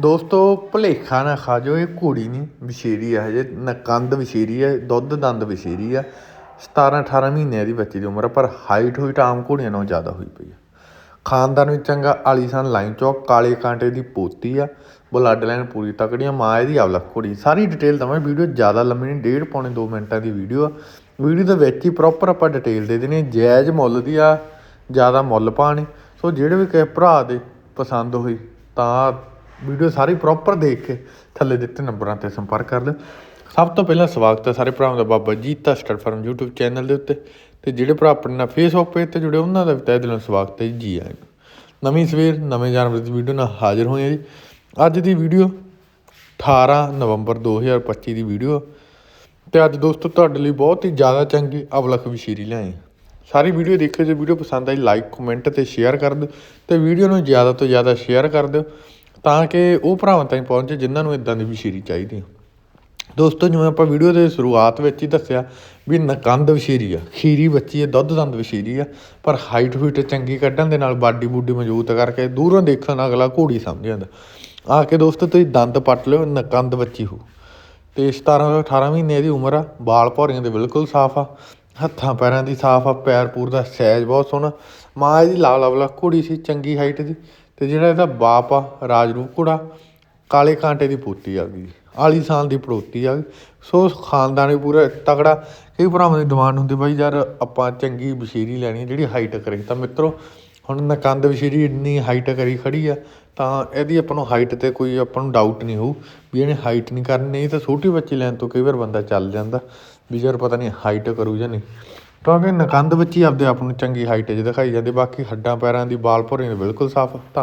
ਦੋਸਤੋ, ਭੁਲੇਖਾ ਨਾ ਖਾ ਜਾਓ, ਇਹ ਘੋੜੀ ਨਹੀਂ ਵਿਸ਼ੇਰੀ ਆ, ਹਜੇ ਨਕੰਦ ਵਿਸ਼ੇਰੀ ਆ, ਦੁੱਧ ਦੰਦ ਵਿਸ਼ੇਰੀ ਆ। 17 18 ਮਹੀਨਿਆਂ ਦੀ ਬੱਚੀ ਦੀ ਉਮਰ ਆ, ਪਰ ਹਾਈਟ ਹੋਈ ਆਮ ਘੋੜੀਆਂ ਨਾਲੋਂ ਜ਼ਿਆਦਾ ਹੋਈ ਪਈ ਆ। ਖਾਨਦਾਨ ਵੀ ਚੰਗਾ ਆਲੀਸਾਨ ਲਾਈਨ ਚੌਕ, ਕਾਲੇ ਕਾਂਟੇ ਦੀ ਪੋਤੀ ਆ, ਬਲੱਡ ਲਾਈਨ ਪੂਰੀ ਤਕੜੀਆਂ ਮਾਂ ਇਹਦੀ ਆਵਲਾ ਘੋੜੀ। ਸਾਰੀ ਡਿਟੇਲ ਦਵਾਂ ਵੀਡੀਓ ਜ਼ਿਆਦਾ ਲੰਮੀ ਨਹੀਂ ਡੇਢ ਪੌਣੇ 2 ਮਿੰਟਾਂ ਦੀ ਵੀਡੀਓ ਆ। ਵੀਡੀਓ ਦੇ ਵਿੱਚ ਹੀ ਪ੍ਰੋਪਰ ਆਪਾਂ ਡਿਟੇਲ ਦੇ ਦੇਣੀ ਜਾਇਜ਼ ਮੁੱਲ ਦੀ ਆ, ਜ਼ਿਆਦਾ ਮੁੱਲ ਪਾਣੀ ਸੋ ਜਿਹੜੇ ਵੀ ਕਿਸੇ ਭਰਾ ਦੇ ਪਸੰਦ ਹੋਈ ਤਾਂ ਵੀਡੀਓ ਸਾਰੀ ਪ੍ਰੋਪਰ ਦੇਖ ਕੇ ਥੱਲੇ ਦਿੱਤੇ ਨੰਬਰਾਂ ਤੇ ਸੰਪਰਕ ਕਰ ਲਿਓ। ਸਭ ਤੋਂ ਪਹਿਲਾਂ ਸਵਾਗਤ ਹੈ ਸਾਰੇ ਭਰਾਵਾਂ ਦਾ Baba Jeeta star farm YouTube channel ਦੇ ਉੱਤੇ। ਤੇ ਜਿਹੜੇ ਭਰਾ ਆਪਣੇ ਨਾਲ ਫੇਸਬੁੱਕ ਪੇਜ ਤੇ ਜੁੜੇ, ਉਹਨਾਂ ਦਾ ਵੀ ਤਹਿ ਦਿਲੋਂ ਸਵਾਗਤ ਹੈ ਜੀ ਜੀ ਆਇਆਂ ਨਵੀਂ ਸਵੇਰ, ਨਵੇਂ ਜਾਨਵਰ ਦੀ ਵੀਡੀਓ ਨਾਲ ਹਾਜ਼ਰ ਹੋਏ ਹਾਂ ਜੀ। ਅੱਜ ਦੀ ਵੀਡੀਓ 18 ਨਵੰਬਰ 2025 ਦੀ ਵੀਡੀਓ ਤੇ ਅੱਜ ਦੋਸਤੋ, ਤੁਹਾਡੇ ਲਈ ਬਹੁਤ ਹੀ ਜ਼ਿਆਦਾ ਚੰਗੀ ਅਵਲਖ ਵਿਸ਼ੇਰੀ ਲਿਆਏ ਹਾਂ। ਸਾਰੀ ਵੀਡੀਓ ਦੇਖਿਓ, ਜੇ ਵੀਡੀਓ ਪਸੰਦ ਆਈ ਲਾਈਕ ਕਮੈਂਟ ਤੇ ਸ਼ੇਅਰ ਕਰ ਦਿਓ। ਤੇ ਵੀਡੀਓ ਨੂੰ ਜ਼ਿਆਦਾ ਤੋਂ ਜ਼ਿਆਦਾ ਸ਼ੇਅਰ ਕਰ ਦਿਓ। ਤਾਂ ਕਿ ਉਹ ਭਰਾਵਾਂ ਤਾਈਂ ਪਹੁੰਚੇ ਜਿਨ੍ਹਾਂ ਨੂੰ ਇਦਾਂ ਦੀ ਵਿਸ਼ੇਰੀ ਚਾਹੀਦੀ ਹੈ ਦੋਸਤੋ, ਜਿਵੇਂ ਆਪਾਂ ਵੀਡੀਓ ਦੇ ਸ਼ੁਰੂਆਤ ਵਿੱਚ ਹੀ ਦੱਸਿਆ ਵੀ ਨਕੰਦ ਵਸ਼ੀਰੀ ਆ, ਖੀਰੀ ਬੱਚੀ ਆ, ਦੁੱਧ ਦੰਦ ਵਸ਼ੀਰੀ ਆ, ਪਰ ਹਾਈਟ ਹੂਟ ਚੰਗੀ ਕੱਢਣ ਦੇ ਨਾਲ ਬਾਡੀ ਬੂਡੀ ਮਜ਼ਬੂਤ ਕਰਕੇ ਦੂਰੋਂ ਦੇਖਣ ਅਗਲਾ ਘੋੜੀ ਸਮਝ ਜਾਂਦਾ। ਆ ਕੇ ਦੋਸਤੋ, ਤੁਸੀਂ ਦੰਦ ਪੱਟ ਲਿਓ, ਨਕੰਦ ਬੱਚੀ ਹੋ। ਤੇ 17 ਤੋਂ 18 ਮਹੀਨੇ ਦੀ ਉਮਰ ਆ ਬਾਲ ਭੌਰੀਆਂ ਦੇ ਬਿਲਕੁਲ ਸਾਫ਼ ਆ, ਹੱਥਾਂ ਪੈਰਾਂ ਦੀ ਸਾਫ਼ ਆ, ਪੈਰ ਪੂਰ ਦਾ ਸਾਈਜ਼ ਬਹੁਤ ਸੋਹਣਾ। ਮਾਂ ਇਹਦੀ ਲਾਲ ਲਵਲਾ ਘੋੜੀ ਸੀ, ਚੰਗੀ ਹਾਈਟ ਦੀ। ਤੇ ਜਿਹੜਾ ਇਹਦਾ ਬਾਪ ਆ ਰਾਜਰੂਪ ਘੋੜਾ ਕਾਲੇ ਕਾਂਟੇ ਦੀ ਪੋਤੀ ਆ ਗਈ ਆਲੀਸਾਨ ਦੀ ਪੜੋਤੀ ਆ ਗਈ। ਸੋ ਖਾਨਦਾਨ ਵੀ ਪੂਰਾ ਤਗੜਾ ਕਈ ਭਰਾਵਾਂ ਦੀ ਡਿਮਾਂਡ ਹੁੰਦੀ, ਬਾਈ ਯਾਰ ਆਪਾਂ ਚੰਗੀ ਬਸ਼ੀਰੀ ਲੈਣੀ ਹੈ ਜਿਹੜੀ ਹਾਈਟ ਕਰੇ। ਤਾਂ ਮਿੱਤਰੋ, ਹੁਣ ਨਕੰਦ ਬਸ਼ੀਰੀ ਇੰਨੀ ਹਾਈਟ ਕਰੀ ਖੜੀ ਆ, ਤਾਂ ਇਹਦੀ ਆਪਾਂ ਨੂੰ ਹਾਈਟ ਤੇ ਕੋਈ ਆਪਾਂ ਨੂੰ ਡਾਊਟ ਨਹੀਂ ਹੋਊ ਵੀ ਇਹਨੇ ਹਾਈਟ ਨਹੀਂ ਕਰਨੀ, ਨਹੀਂ ਤਾਂ ਛੋਟੀ ਬੱਚੀ ਲੈਣ ਤੋਂ ਕਈ ਵਾਰ ਬੰਦਾ ਚੱਲ ਜਾਂਦਾ, ਵੀ ਯਾਰ ਪਤਾ ਨਹੀਂ ਹਾਈਟ ਕਰੂ ਜਾਂ ਨਹੀਂ। ਕਿਉਂਕਿ ਨਕੰਦ ਬੱਚੀ ਆਪਦੇ ਆਪ ਨੂੰ ਚੰਗੀ ਹਾਈਟ 'ਚ ਦਿਖਾਈ ਜਾਂਦੀ, ਬਾਕੀ ਹੱਡਾਂ, ਪੈਰਾਂ ਦੀ ਬਾਲ ਭੋਰੇ ਦੇ ਬਿਲਕੁਲ ਸਾਫ਼। ਧੰਨ